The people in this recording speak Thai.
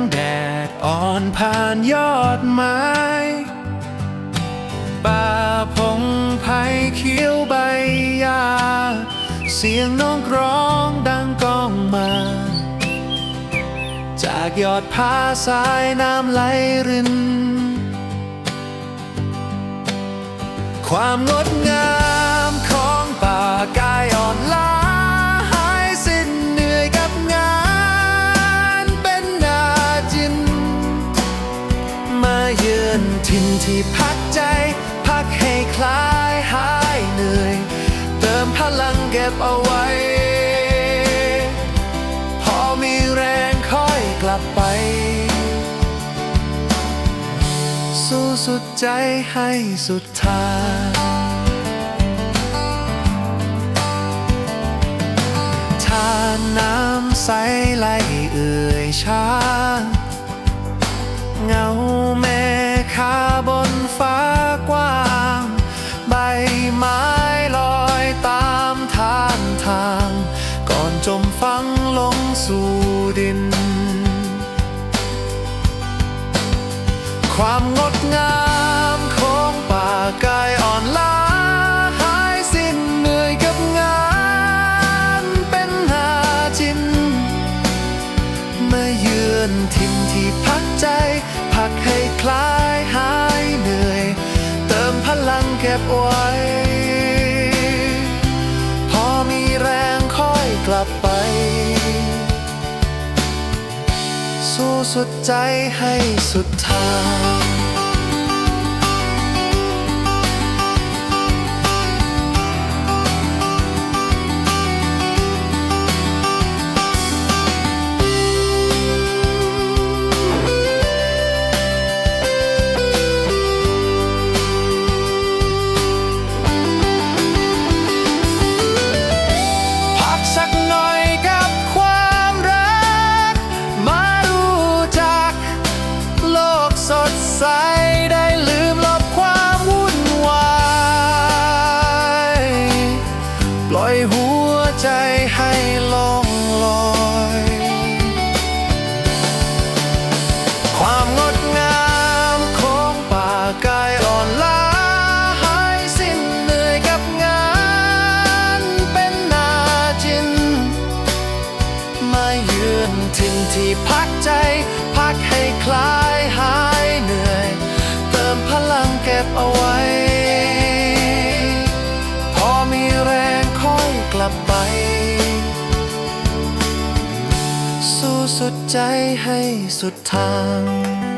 แสงแดดอ่อนผ่านยอดไม้ป่าพงไผ่เขียวใบหญ้าเสียงนกร้องดังก้องมา จากยอดผาสายน้ำไหลริน ความงดงาม นถิ่นที่พักใจ พักให้คลายหายเหนื่อย เติมพลังเก็บเอาไว้ พอมีแรงค่อยกลับไป สู้สุดใจให้สุดทางทานน้ำใสไหลเอื่อยช้าเสู่ดิน ความงดงามของป่ากายอ่อนล้าหายสิ้นเหนื่อยกับงานเป็นหาจินมาเยือนถิ่นที่พักใจ พักให้คลายหายเหนื่อย เติมพลังเก็บไว้ สู้สุดใจให้สุดทาง นที่พักใจ พักให้คลายหายเหนื่อย เติมพลังเก็บเอาไว้ พอมีแรงค่อยกลับไป สู้สุดใจให้สุดทาง